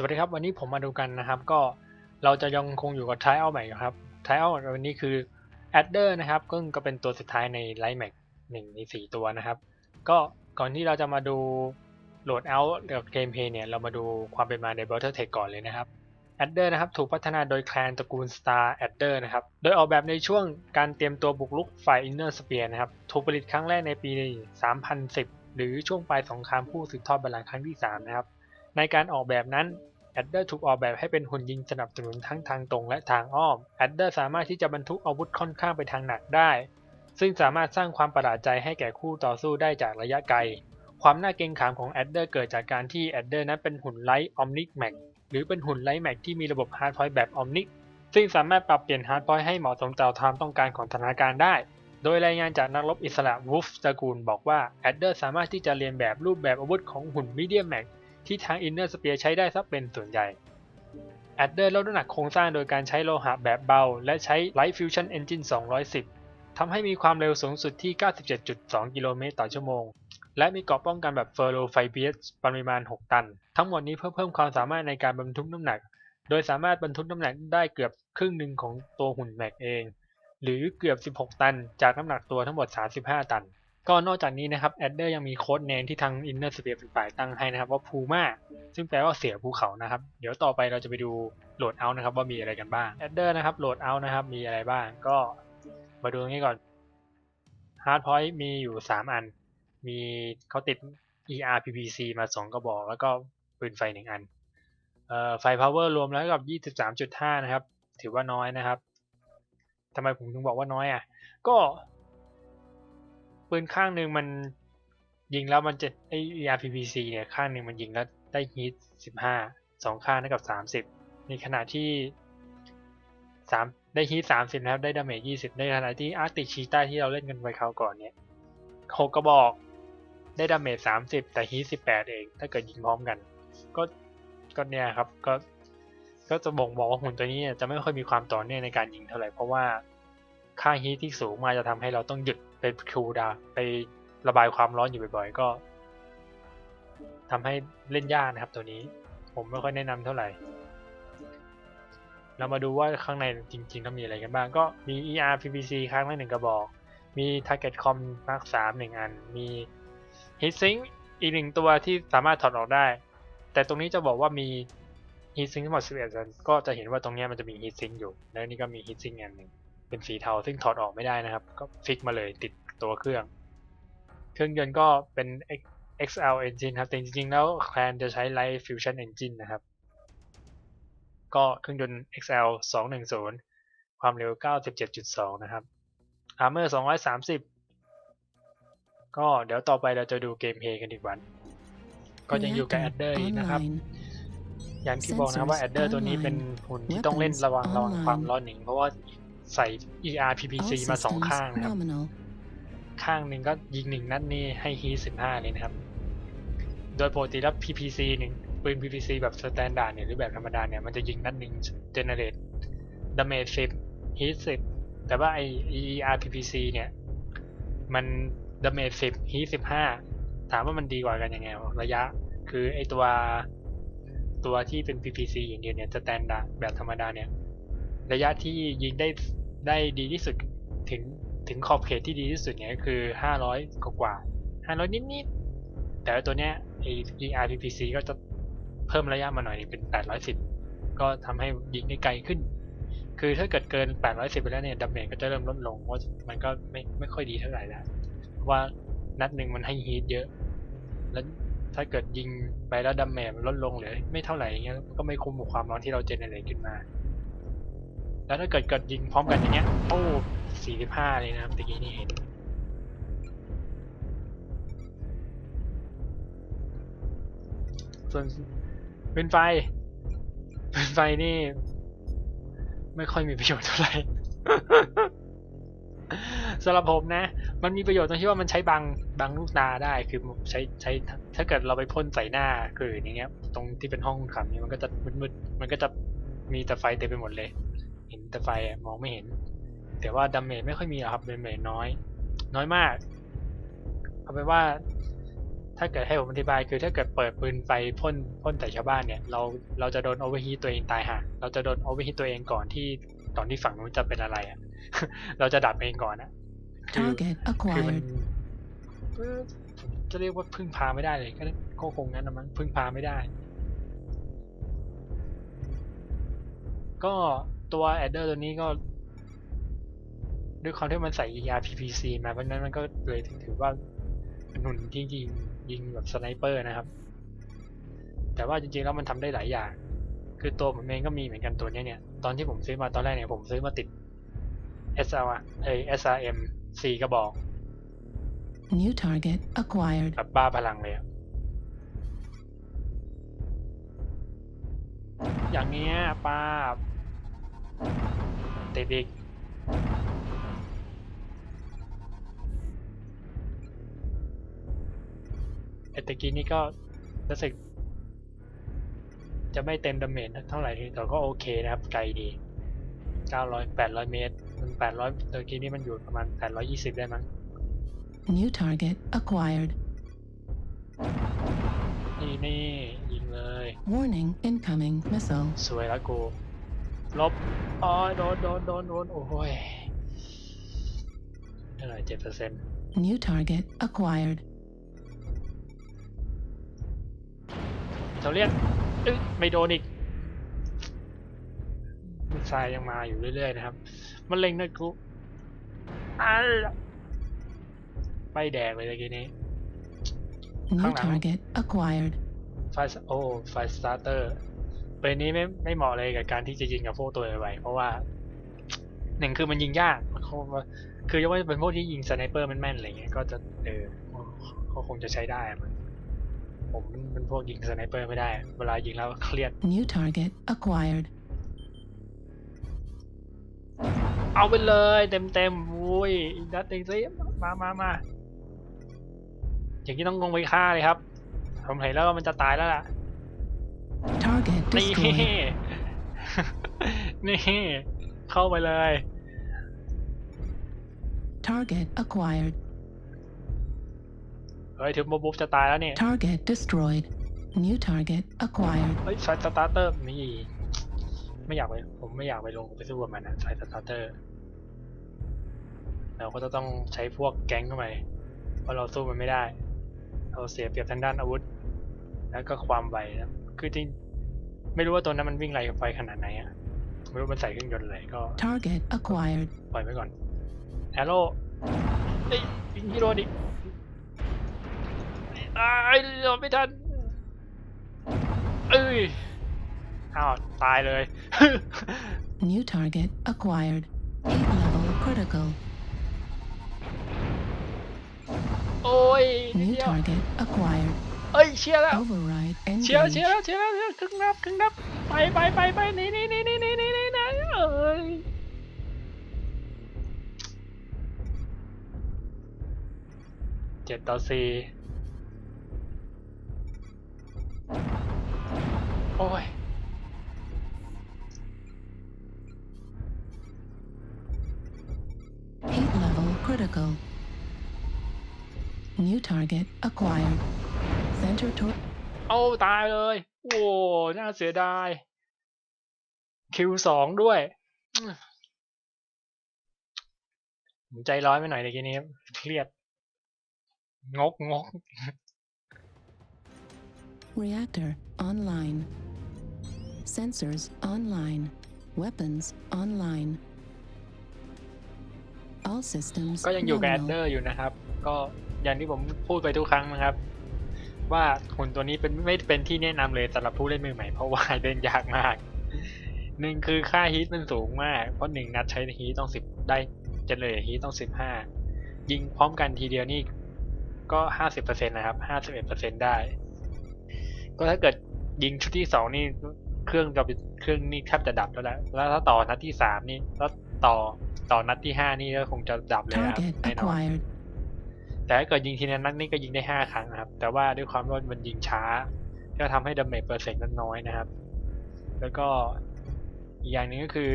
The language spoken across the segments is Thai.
สวัสดีครับวันนี้ผมมาดูกันนะครับ ก็เราจะยังคงอยู่กับ trial ใหม่ครับ trial วันนี้คือ adder นะครับก็ก็เป็นตัวสุดท้ายใน light mac หนึ่งในสี่ตัวนะครับ ก็ก่อนที่เราจะมาดูโหลด out กับเกมเพย์เนี่ยเรามาดูความเป็นมาใน Battletech ก่อนเลยนะครับ adder นะครับถูกพัฒนาโดยแคลนตระกูล star adder นะครับโดยออกแบบในช่วงการเตรียมตัวบุกรุกฝ่าย inner sphere นะครับถูกผลิตครั้งแรกในปี 3010 หรือช่วงปลายสงครามผู้สืบทอดบัลลังก์ครั้งที่3นะครับ ในการออกแบบนั้น Adder ถูกออกแบบให้เป็นหุ่นยิงสนับสนุนทั้งทางตรงและทางอ้อม Adder สามารถที่จะบรรทุกอาวุธค่อนข้างไปทางหนักได้ ซึ่งสามารถสร้างความประหลาดใจให้แก่คู่ต่อสู้ได้จากระยะไกล ความน่าเกรงขามของ Adder เกิดจากการที่ Adder นั้นเป็นหุ่นไลท์ Omnic Mac หรือเป็นหุ่นไลท์แม็กที่มีระบบ Hard Point แบบ Omnic ซึ่งสามารถปรับเปลี่ยน Hard Point ให้เหมาะสมต่อความต้องการของสถานการณ์ได้ โดยรายงานจากนักรบอิสระ Wolf ตระกูลบอกว่า Adder สามารถที่จะเรียนแบบรูปแบบอาวุธของหุ่น Medium Mac ที่ทาง Inner Sphere ใช้ได้ซะเป็นส่วนใหญ่ Adder ลดน้ำหนักโครงสร้างโดยการใช้โลหะแบบเบา และใช้ Light Fusion Engine 210 ทำให้มีความเร็วสูงสุดที่ 97.2 กิโลเมตรต่อชั่วโมง และมีเกราะป้องกันแบบ Ferro Fibrous ปริมาณ 6 ตัน ทั้งหมดนี้เพื่อเพิ่มความสามารถในการบรรทุกน้ำหนัก โดยสามารถบรรทุกน้ำหนักได้เกือบครึ่งหนึ่งของตัวหุ่นแม็กเอง หรือเกือบ 16 ตัน จากน้ำหนักตัวทั้งหมด 35 ตัน ก็นอกจากนี้นะครับ Adder ยังมีโค้ดเนมที่ทาง Inner Sphere ฝ่ายตั้งให้นะครับว่า Puma ซึ่งแปลว่าเสียภูเขานะครับ เดี๋ยวต่อไปเราจะไปดูโหลดเอานะครับว่ามีอะไรกันบ้าง Adder นะครับโหลดเอานะครับมีอะไรบ้างก็มาดูตรงนี้ก่อน Hard Point มีอยู่ 3 อัน มีเขาติด ERPPC มา 2 กระบอก แล้วก็ปืนไฟ 1 อันเอ่อไฟ power รวมแล้วกับ 23.5 นะครับ ถือว่าน้อยนะครับทำไมผมถึงบอกว่าน้อยอะก็ ปืนข้างหนึ่งมันยิงแล้วมันจะไอ ERPPC เนี่ยข้างหนึ่งมันยิงแล้วได้ฮีท15สองข้างเท่ากับ30ในขณะที่3ได้ฮีท30นะครับได้ดาเมจ20ในขณะที่อาร์ติชีต้าที่เราเล่นกันไปคราวก่อนเนี่ยหกกระบอกได้ดาเมจ30แต่ฮีท18เอง ถ้าเกิดยิงพร้อมกัน ก็ก็เนี่ยครับก็ก็จะบ่งบอกว่าหุ่นตัวนี้จะไม่ค่อยมีความต่อเนื่องในการยิงเท่าไหร่เพราะว่าค่าฮีทที่สูงมาจะทำให้เราต้องหยุด ไปคูลดาไประบายความร้อนอยู่บ่อยๆ ก็ทำให้เล่นยากนะครับตัวนี้ ผมไม่ค่อยแนะนำเท่าไหร่ เรามาดูว่าข้างในจริงๆก็มีอะไรกันบ้าง ก็มี ER PPC ครั้งละหนึ่งกระบอก มี Target Com Mark 3หนึ่งอัน มี Heatsink อีกหนึ่งตัวที่สามารถถอดออกได้ แต่ตรงนี้จะบอกว่ามี Heatsink ทั้งหมด11อันก็จะเห็นว่าตรงนี้มันจะมี Heatsink อยู่ แล้วนี่ก็มี Heatsink อันหนึ่ง เป็นสีเทาซึ่งถอดออกไม่ได้นะครับ ก็ฟิกมาเลยติดตัวเครื่อง เครื่องยนต์ก็เป็น XL engine ครับ แต่จริงๆ แล้วแคลนจะใช้ Light Fusion engine นะครับ ก็เครื่องยนต์ XL 210 ความเร็ว 97.2 นะครับ Armor 230 ก็เดี๋ยวต่อไปเราจะดูเกมเพลย์กันอีกวัน ก็ยังอยู่กับ Adder อีกนะครับ อย่างที่บอกนะครับว่า Adder ตัวนี้เป็นหุ่นที่ต้องเล่นระวังระวังความร้อนหนึ่งเพราะว่า ใส่ ERPPC มาสองข้างนะครับ ข้างหนึ่งก็ยิงหนึ่งนัดนี่ให้ฮีทสิบห้าเลยนะครับ โดยปกติแล้ว PPC หนึ่งปืน PPC แบบสแตนดาร์ดเนี่ยหรือแบบธรรมดาเนี่ยมันจะยิงนัดหนึ่งเจเนเรตดาเมจสิบฮีทสิบแต่ว่าไอ ERPPC เนี่ยมันดาเมจสิบฮีทสิบห้าถามว่ามันดีกว่ากันยังไงวะระยะ คือไอตัวตัวที่เป็น PPC อย่างเดียวเนี่ยสแตนดาร์ดแบบธรรมดาเนี่ย ระยะที่ยิงได้ ได้ดีที่สุดถึงถึงขอบเขตที่ดีที่สุดเนี่ยก็คือ 500 กว่ากว่า500 นิดๆ แต่ว่าตัวเนี้ยไอ้ RPPC ก็จะเพิ่มระยะมาหน่อยเป็น 810 ก็ทำให้ยิงได้ไกลขึ้น คือถ้าเกิดเกิน 810 ไปแล้วเนี่ยดาเมจก็จะเริ่มลดลงเพราะมันก็ไม่ไม่ค่อยดีเท่าไหร่แล้วเพราะว่านัดหนึ่งมันให้ฮีทเยอะ แล้วถ้าเกิดยิงไปแล้วดาเมจลดลงเหลือไม่เท่าไหร่เงี้ยก็ไม่คุ้มกับความร้อนที่เราเจเนเรตขึ้นมา แล้วถ้าเกิดเกิดยิงพร้อมกันอย่างเงี้ยโอ้สี่สิบห้าเลยนะครับตะกี้นี่เห็นส่วนเป็นไฟเป็นไฟนี่ ไม่ค่อยมีประโยชน์เท่าไหร่สำหรับผมนะ มันมีประโยชน์ตรงที่ว่ามันใช้บังบังลูกตาได้ คือใช้ใช้ถ้าเกิดเราไปพ่นใส่หน้าคืออย่างเงี้ย ตรงที่เป็นห้องขับนี่มันก็จะมืดๆมันก็จะมีแต่ไฟเต็มไปหมดเลย เห็นแต่ไฟอะมองไม่เห็น แต่ว่าดาเมจไม่ค่อยมีหรอกครับดาเมจน้อย น้อยมาก เอาเป็นว่า ถ้าเกิดให้ผมอธิบายคือถ้าเกิดเปิดปืนไฟพ่นพ่นใส่ชาวบ้านเนี่ย เราเราจะโดนโอเวอร์ฮีตัวเองตายห่าเราจะโดนโอเวอร์ฮีตัวเองก่อนที่ก่อนที่ฝั่งนู้นจะเป็นอะไรอะ เราจะดับเองก่อนอะคือ Target คือมัน acquired. เอ่อผมจะเรียกว่าพึ่งพาไม่ได้เลยก็ก็คงงั้นนะมั้งพึ่งพาไม่ได้ ก็ ตัวแอดเดอร์ตัวนี้ก็ ด้วยความที่มันใส่ ERPPC มาเพราะฉะนั้นมันก็เลยถือว่าหนุนที่ยิงยิงแบบสไนเปอร์นะครับ แต่ว่าจริงๆแล้วมันทำได้หลายอย่าง คือตัวผมเองก็มีเหมือนกันตัวเนี้ยเนี่ย ตอนที่ผมซื้อมาตอนแรกเนี่ยผมซื้อมาติด SR เอ้ย SRM 4กระบอก New target acquired. แบบบ้าพลังเลยอะอย่างเนี้ยป้าบ ติดอีกไอ้ตะกี้นี่ก็รู้สึก จะไม่เต็มดาเมจเท่าไหร่แต่ก็โอเคนะครับ ไกลดี900 800 เมตร มัน800ตะกี้นี่มันอยู่ประมาณ 820 ได้มั้ง New target acquired. นี่นี่ยิงเลย Warning incoming missile. สวยแล้วกู ลบอ๋อโดนโดนโดนโดนโอ้ยเท่าไหร่เจ็ดเปอร์เซ็นต์ New target acquired. เทาเรียนเอ้ยไม่โดนอีกมิสไซล์ยังมาอยู่เรื่อยๆนะครับ มันเล็งนะกูอ้าวไม่แดกเลยเมื่อกี้นี้ New Không nào. target acquired. ไฟสโอ้ไฟสตาร์เตอร์ ปืนนี้ไม่ไม่เหมาะเลยกับการที่จะยิงกับพวกตัวไวๆเพราะว่าหนึ่งคือมันยิงยากเขาคือยกเว้นเป็นพวกที่ยิงสไนเปอร์แม่นๆอะไรเงี้ยก็จะเออเขาคงจะใช้ได้อะมันผมเป็นพวกยิงสไนเปอร์ไม่ได้ เวลายิงแล้วเครียด New target acquired. เอาไปเลยเต็มเต็มๆอุ้ยอีกนัดหนึ่งสิมามามาอย่างนี้ต้องลงไปฆ่าเลยครับ ผมเห็นแล้วว่ามันจะตายแล้วล่ะ Target นี่ destroyed. นี่ เข้าไปเลย Target acquired. เฮ้ยถึงโมบุฟจะตายแล้วเนี่ย Target destroyed. New target acquired. เฮ้ยไฟสตาร์เตอร์นี่ไม่อยากไปผมไม่อยากไปลงไปสู้กับมันนะไฟสตาร์เตอร์เราก็จะต้องใช้พวกแก๊งเข้าไปเพราะเราสู้มันไม่ได้ เราเสียเปรียบทางด้านอาวุธ แล้วก็ความไวนะคือจริง ไม่รู้ว่าตัวนั้นมันวิ่งไรกับไฟขนาดไหนอะไม่รู้มันใส่เครื่องยนต์อะไรก็ Target acquired. ปล่อยไว้ก่อนแอโร่เอ้ยยิงฮีโร่ดิอ้ายโดนไม่ทันเอ้ยอ้าวตายเลย New target acquired. Heat level critical. โอ้ยนิด New เดียว target acquired. เอ้ยเชียร์แล้ว Override เชียร์ engaged. เชียร์แล้วเชียร์แล้วเชียร์ครึ่งนับครึ่งนับไปไปไปไปนี่นี่นี่นี่นี่นี่นี่นี่เอ้ยเจ็ดต่อสี่โอ้ย Heat level critical. New target acquired. Center tor เอาตายเลย โอ้น่าเสียดาย คิวสองด้วยผมใจร้อนไปหน่อยในกี้นี้เครียด งกงก reactor online. Sensors online. Weapons online. All systems ก็ยังอยู่กับแอดเดอ nominal. ร์อยู่นะครับ ก็อย่างที่ผมพูดไปทุกครั้งนะครับ ว่าหุ่นตัวนี้เป็นไม่เป็นที่แนะนำเลยสำหรับผู้เล่นมือใหม่เพราะว่าเล่นยากมากหนึ่งคือค่าฮีทมันสูงมาก เพราะหนึ่งนัดใช้ฮีทต้องสิบได้เจเลยฮีทต้องสิบห้ายิงพร้อมกันทีเดียวนี่ก็ห้าสิบเปอร์เซ็นต์นะครับห้าสิบเอ็ดเปอร์เซ็นต์ได้ ก็ถ้าเกิดยิงชุดที่สองนี่เครื่องจะเป็นเครื่องนี่แทบจะดับแล้วแหละแล้วถ้าต่อนัดที่สามนี่แล้วต่อต่อนัดที่ห้านี่ก็คงจะดับเลยครับแน่นอน แต่ถ้าเกิดยิงทีละนัดนี่ก็ยิงได้ห้าครั้งนะครับ แต่ว่าด้วยความว่ามันยิงช้า ก็ทำให้ดาเมจเปอร์เซ็นต์นั้นน้อยนะครับ แล้วก็อีกอย่างหนึ่งก็คือ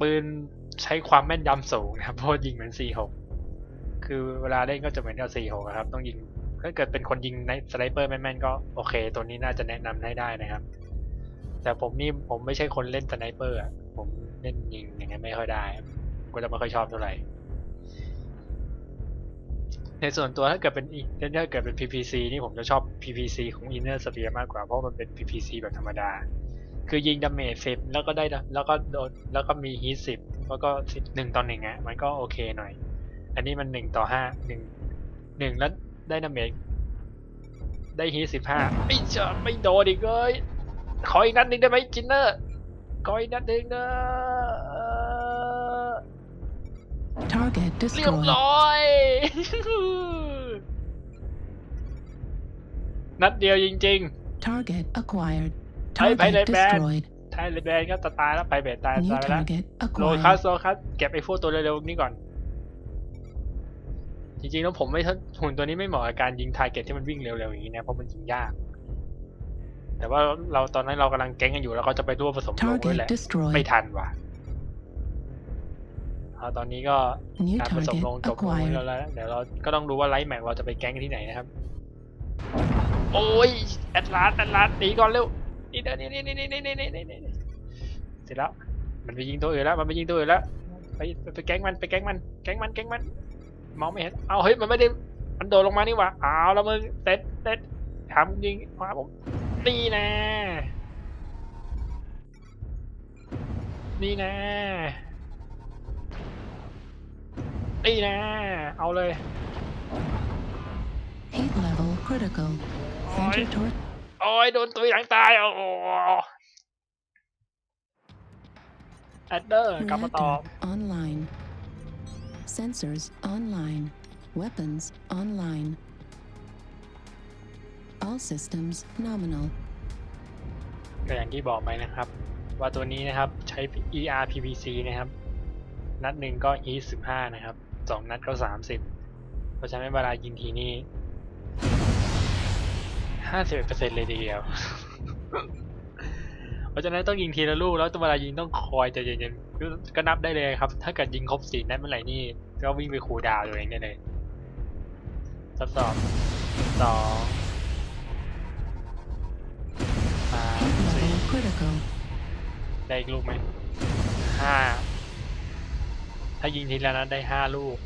ปืนใช้ความแม่นยำสูงนะครับเพราะยิงเหมือน 4 6 คือเวลาเล่นก็จะเหมือนกับ4 6ครับ ต้องยิงถ้าเกิดเป็นคนยิงในสไนเปอร์แม่นๆก็โอเค ตัวนี้น่าจะแนะนำให้ได้นะครับ แต่ผมนี่ผมไม่ใช่คนเล่นสไนเปอร์ผมเล่นยิงอย่างนั้นไม่ค่อยได้ ก็จะไม่ค่อยชอบเท่าไหร่ ในส่วนตัวถ้าเกิดเป็นถ้าเกิดเป็น PPC นี่ผมจะชอบ PPC ของ Inner Sphere มากกว่าเพราะมันเป็น PPC แบบธรรมดา คือยิงดาเมจสิบแล้วก็ได้แล้วก็โดนแล้วก็มีฮีทสิบแล้วก็สิบหนึ่งต่อหนึ่งอะมันก็โอเคหน่อย อันนี้มันหนึ่งต่อห้าหนึ่งหนึ่งแล้วได้ดาเมจได้ฮีทสิบห้าไม่จะไม่โดนอีกเลยขออีกนัดหนึ่งได้ไหมจินเนอร์ขออีกนัดหนึ่งนะ Target เรียบ destroyed. ร้อย นัดเดียวจริง Target acquired. Hey, hey, Target hey, man. destroyed. ๆถ้าเลดแบนก็จะตายแล้วไปเบตตาย New ตายไปแล้ว target โลคัส acquired. โลคัสเก็บไอ้พวกตัวเร็วๆนี่ก่อน จริงๆแล้วผมไม่ทหุ่นตัวนี้ไม่เหมาะกับการยิงทาร์เก็ตที่มันวิ่งเร็วๆอย่างนี้นะเพราะมันยิงยาก แต่ว่าเราตอนนั้นเรากำลังแก๊งกันอยู่แล้วก็จะไปร่วมผสมโลด้วยแห Target ละไม่ destroyed. ทันว่ะ เอาตอนนี้ก็ New การผสม target ลงจบลงไปแล้ว acquired. แล้วเดี๋ยวเราก็ต้องดูว่าไลท์แม็กเราจะไปแก๊งที่ไหนนะครับ โอ้ยแอดลาสแอดลาสหนีก่อนเร็วนี่เด้อนี่นี่นี่นี่นี่นี่นี่นี่เสร็จแล้วมันไปยิงตัวอื่นแล้วมันไปยิงตัวอื่นแล้วไปไปไปแก๊งมันไปแก๊งมันแก๊งมันแก๊งมันมองไม่เห็นเอาเฮ้ยมันไม่ได้มันโดดลงมานี่หว่าเอาแล้วมึงเซ็ตเซ็ตทำยิงมาผมนี่นะนี่นะ นี่นะ เอาเลย Heat level critical. Center Oi. toward โอ้ยโดนตุยหลังตายโอ้โหแอดเดอร์กลับมาตอบ reactor online. Sensors online. Weapons online. All systems nominal. ก็อย่างที่บอกไปนะครับ ว่าตัวนี้นะครับใช้ ER PPC นะครับ นัดหนึ่งก็ E 15 นะครับ สองนัดก็30เพราะฉะนั้นเวลายิงทีนี่51%เลยทีเดียว เพราะฉะนั้นต้องยิงทีละลูกแล้วเวลายิงต้องคอยใจเย็นๆก็นับได้เลยครับ ถ้าเกิดยิงครบสี่นัดเมื่อไหร่นี่ก็วิ่งไปคูลดาวน์ตัวเองได้เลยทดสอบสองสาม Heat สี่ level critical. ได้อีกลูกไหมห้า ถ้ายิงทีละนัดได้ห้าลูก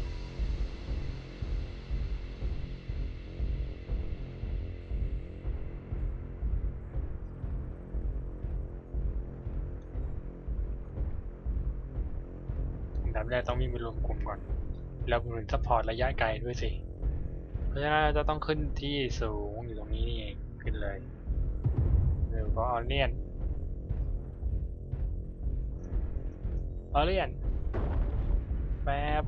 อันดับแรกต้องวิ่งไปรวมกลุ่มก่อน แล้วหนุนซัพพอร์ตระยะไกลด้วยสิ เพราะฉะนั้นจะต้องขึ้นที่สูงอยู่ตรงนี้นี่เอง ขึ้นเลยเร็วก็ออเนียนออเรียน แป๊บ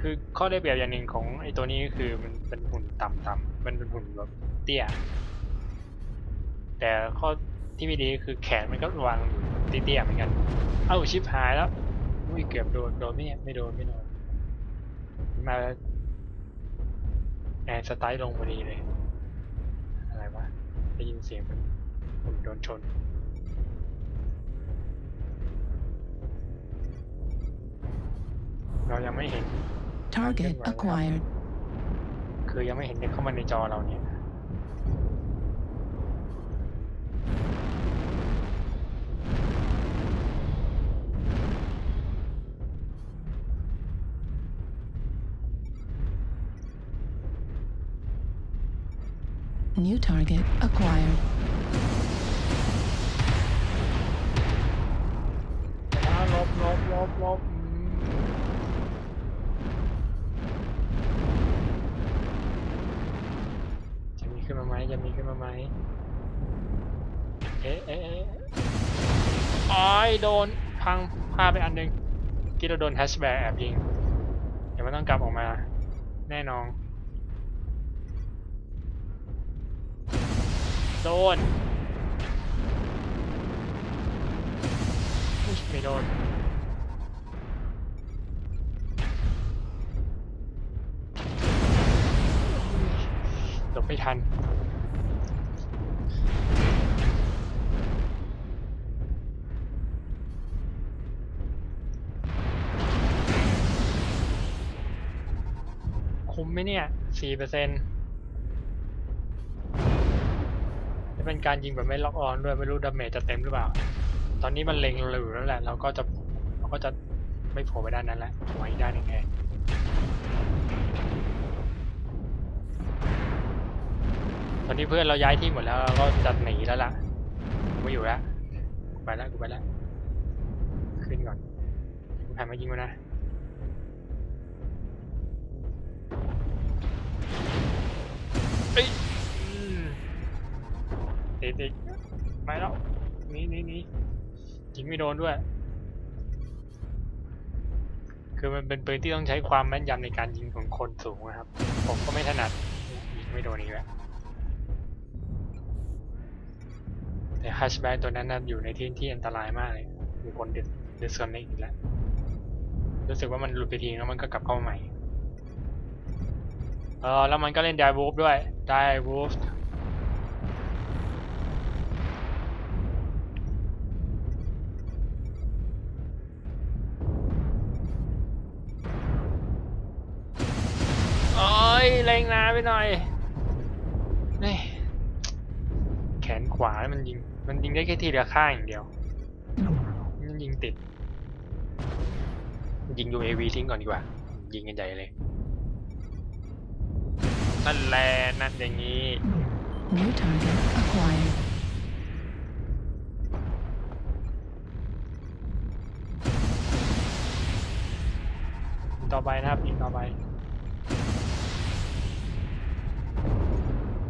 คือข้อได้เปรียบอย่างหนึ่งของไอ้ตัวนี้ก็คือมันเป็นหุ่นต่ำๆมันเป็นหุ่นแบบเตี้ย แต่ข้อที่ไม่ดีก็คือแขนมันก็วางอยู่เตี้ยๆเหมือนกัน เอ้าชิปหายแล้วอุ้ยเกือบโดนโดนไม่ไม่โดนไม่โดนมาแอนสไตล์ลงพอดีเลย อะไรวะได้ยินเสียงมันหุ่นโดนชน เรายังไม่เห็น Target Right now. acquired. คือยังไม่เห็นเด็กเข้ามาในจอเราเนี่ย New target acquired. อ่าลบลบลบลบอืมจะมี ขึ้นมาไหมจะมีขึ้นมาไหมเอ๊ะเอ๊ะอ้อยโดนพังพาไปอันหนึ่งที่เราโดนแฮชแบ็กแอบยิง เดี๋ยวมันต้องกลับออกมา แน่นอน โดน ไม่โดน ไม่ทันไหมเนี่ยสี่เปอร์เซ็นต์จะเป็นการยิงแบบไม่ล็อกออนด้วยไม่รู้ดาเมจจะเต็มหรือเปล่า ตอนนี้มันเล็งเราอยู่แล้วแหละ เราก็จะเราก็จะไม่โผล่ไปด้านนั้นแล้วไว้ด้านหนึ่งแทน ตอนนี้เพื่อนเราย้ายที่หมดแล้วเราก็จะหนีแล้วล่ะกูไม่อยู่แล้วไปแล้วกูไปแล้วขึ้นก่อนกูหันมายิงมันนะเอ้ยติดติดไปแล้วนี่นี่นี่ยิงไม่โดนด้วย คือมันเป็นปืนที่ต้องใช้ความแม่นยำในการยิงของคนสูงนะครับ ผมก็ไม่ถนัดยิงไม่โดนอีกแล้ว แต่ฮัชแบ็กตัวนั้นนะอยู่ในที่ที่อันตรายมากเลยมีคนเดือดเดือดโซนอีกแล้ว รู้สึกว่ามันหลุดไปทีแล้วมันก็กลับเข้ามาใหม่ เออแล้วมันก็เล่นไดวูฟด้วยไดวูฟโอ้ยเล็งนาไปหน่อยนี่แขนข วามันยิง มันยิงได้แค่ทีละข้างอย่างเดียว มันยิงติด ยิง UAV ทิ้งก่อนดีกว่า ยิงกันใหญ่เลย นั่นแหละนั่นอย่างนี้ New target acquired. ยิงต่อไปนะครับยิงต่อไป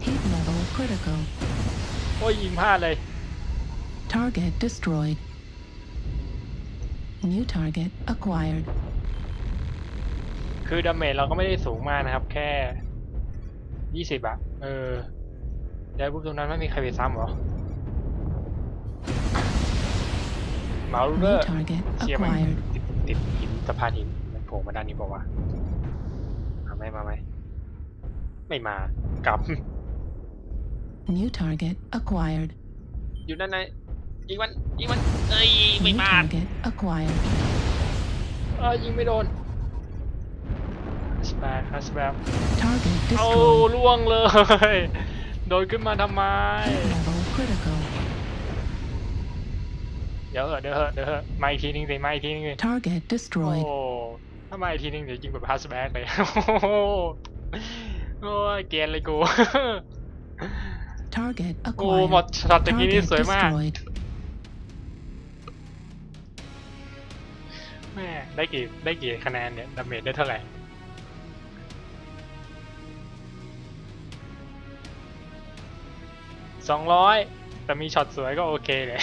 Heat level critical. โอ้ยยิงพลาดเลย Target destroyed. New target acquired. คือดาเมจเราก็ไม่ได้สูงมากนะครับ แค่ยี่สิบอะเออแล้วปุ๊บตรงนั้นไม่มีใครไปซ้ำเหรอเมาส์เดอ New ร์ target เชียร์มัน acquired. ติดติดหินสะพานหินมันโผล่มาด้านนี้บอกว่าวะมาไหมมาไหมไม่มากลับ New target acquired. อยู่ด้านในยิงมันยิงมันเอ้ยไม่ New มา target acquired. เออยิงไม่โดนฮัสแบกฮัสแบก Target เอา destroyed. ล่วงเลย โดนขึ้นมาทำไม Heat level critical. เดี๋ยวเหอะเดี๋ยวเหอะเดี๋ยวเหอะมาอีกทีนึงสิมาอีกทีนึงสิ Target โอ้ destroyed. ถ้ามาอีกทีนึงเดี๋ยวยิงแบบฮัสแบกเลย โอ้โหโอ้ยเกรียนเลยกู Target กูหมด acquired. ช็อตตะกี้นี่ Target สวยมาก destroyed. แม่ได้กี่ได้กี่คะแนนเนี่ยดาเมจได้เท่าไหร่ สองร้อย แต่มีช็อตสวยก็โอเคเลย